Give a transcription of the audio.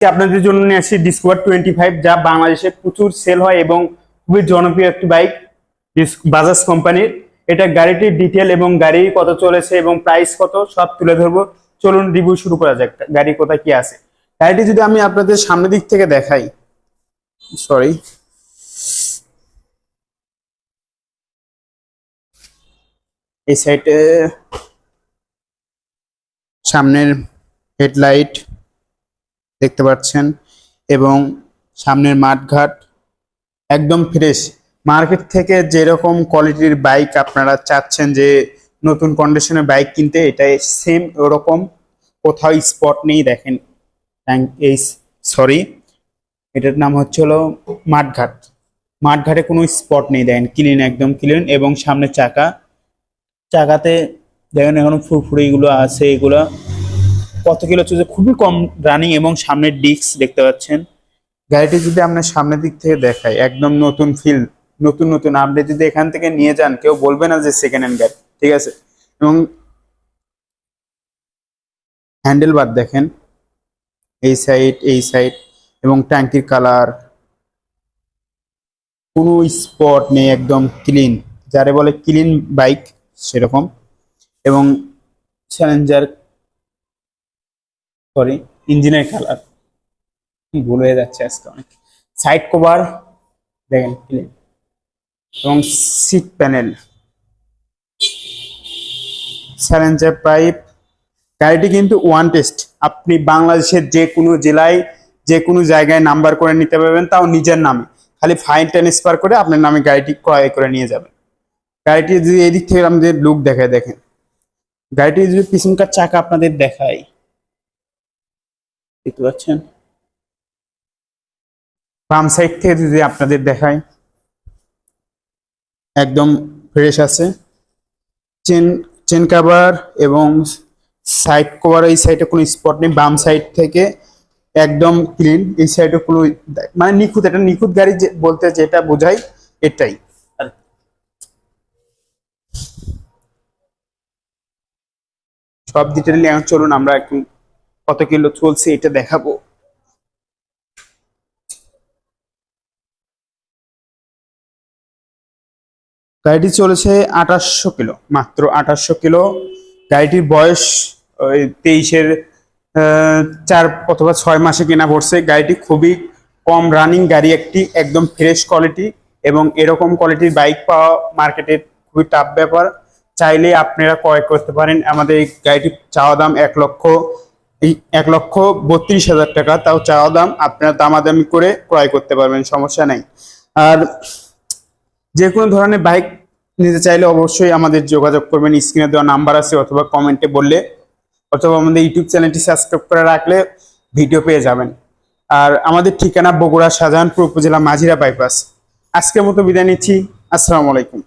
আপনাদের জন্য নিয়ে আসছি ডিসকভার টোয়েন্টি ফাইভ যা বাংলাদেশে প্রচুর সেল হয় এবং খুবই জনপ্রিয় একটি বাইক বাজাজ কোম্পানির এটা গাড়িটির ডিটেল এবং গাড়ি কত চলেছে এবং প্রাইস কত, সব তুলে ধরবো। চলুন রিভিউ শুরু করা যাক, গাড়ি কোথায় কি আছে। গাড়িটি যদি আমি আপনাদের সামনের দিক থেকে দেখাই। সরি এই সাইডে সামনের হেডলাইট দেখতে পাচ্ছেন, এবং সামনের মাঠঘাট একদম ফ্রেশ মার্কেট থেকে যেরকম কোয়ালিটির বাইক আপনারা চাচ্ছেন যে নতুন কন্ডিশনের বাইক কিনতে, এটাই সেম ওরকম। কোথাও স্পট নেই, দেখেন এই সরি এটার নাম হচ্ছে হলো মাঠঘাট। মাঠঘাটে কোনো স্পট নেই, দেখেন ক্লিন একদম ক্লিন এবং সামনে চাকা। চাকাতে দেখেন এখনও ফুরফুরি গুলো আছে, এগুলো কত কিলো চলছে খুবই কম রানিং এবং সামনের ডিস্ক দেখতে পাচ্ছেন। গাড়িটি যদি আপনার সামনের দিক থেকে দেখায়, একদম নতুন ফিল নতুন নতুন আপনি যদি এখান থেকে নিয়ে যান, কেউ বলবে না যে সেকেন্ড হ্যান্ড গাড়ি, ঠিক আছে? এবং হ্যান্ডেল বার দেখেন। এই সাইড এই সাইড এবং ট্যাঙ্কির কালার কোনো স্পট নেই, একদম ক্লিন যারে বলে ক্লিন বাইক সেরকম। এবং চ্যালেঞ্জার সরি ইঞ্জিনের কালার ভুল হয়ে যাচ্ছে আজকে অনেক। সাইড কভার দেখেন এবং সিট প্যানেল স্যালেঞ্জার পাইপ গাড়িটি কিন্তু ওয়ান টেস্ট আপনি বাংলাদেশের যে কোনো জেলায়, যে কোনো জায়গায় নাম্বার করে নিতে পারবেন, তাও নিজের নামে। খালি ফাইন ট্রান্সফার করে আপনার নামে গাড়িটি ক্রয় করে নিয়ে যাবেন। গাড়িটি যদি এদিক থেকে আমাদের লুক দেখায়, দেখেন। গাড়িটি যদি পিছনকার চাকা আপনাদের দেখায় দেখতে পাচ্ছেন? বাম সাইড থেকে যদি আপনাদের দেখায় একদম ফ্রেশ আছে। চেন চেন কাভার এবং সাইড কভার এই সাইডে কোনো স্পট নেই। বাম সাইড থেকে একদম ক্লিন এই সাইডে কোনো মানে নিখুঁত এটা নিখুঁত গাড়ি যে বলতে যেটা বোঝায় এটাই। সব ডিটেল চলুন আমরা একটু কত কিলো চলছে এটা দেখাবো। গাড়িটি চলেছে আঠাশশো কিলো, মাত্র আঠাশশো কিলো। গাড়িটির বয়স ওই তেইশের চার অথবা ছয় মাসে কেনা পড়ছে। গাড়িটি খুবই কম রানিং গাড়ি একটি একদম ফ্রেশ কোয়ালিটি এবং এরকম কোয়ালিটির বাইক পাওয়া মার্কেটে খুবই টাফ ব্যাপার। চাইলে আপনারা ক্রয় করতে পারেন। আমাদের এই গাড়িটির চাওয়া দাম এক লক্ষ এই এক লক্ষ বত্রিশ হাজার টাকা, তাও চাওয়া দাম আপনারা দামাদামি করে ক্রয় করতে পারবেন, সমস্যা নাই। আর যে কোনো ধরনের বাইক নিতে চাইলে অবশ্যই আমাদের যোগাযোগ করবেন, স্ক্রিনে দেওয়া নাম্বার আছে অথবা কমেন্টে বললে, অথবা আমাদের ইউটিউব চ্যানেলটি সাবস্ক্রাইব করে রাখলে ভিডিও পেয়ে যাবেন। আর আমাদের ঠিকানা বগুড়া শাহজাহানপুর উপজেলা মাঝিরা বাইপাস। আজকের মতো বিদায় নিচ্ছি, আসসালামু আলাইকুম।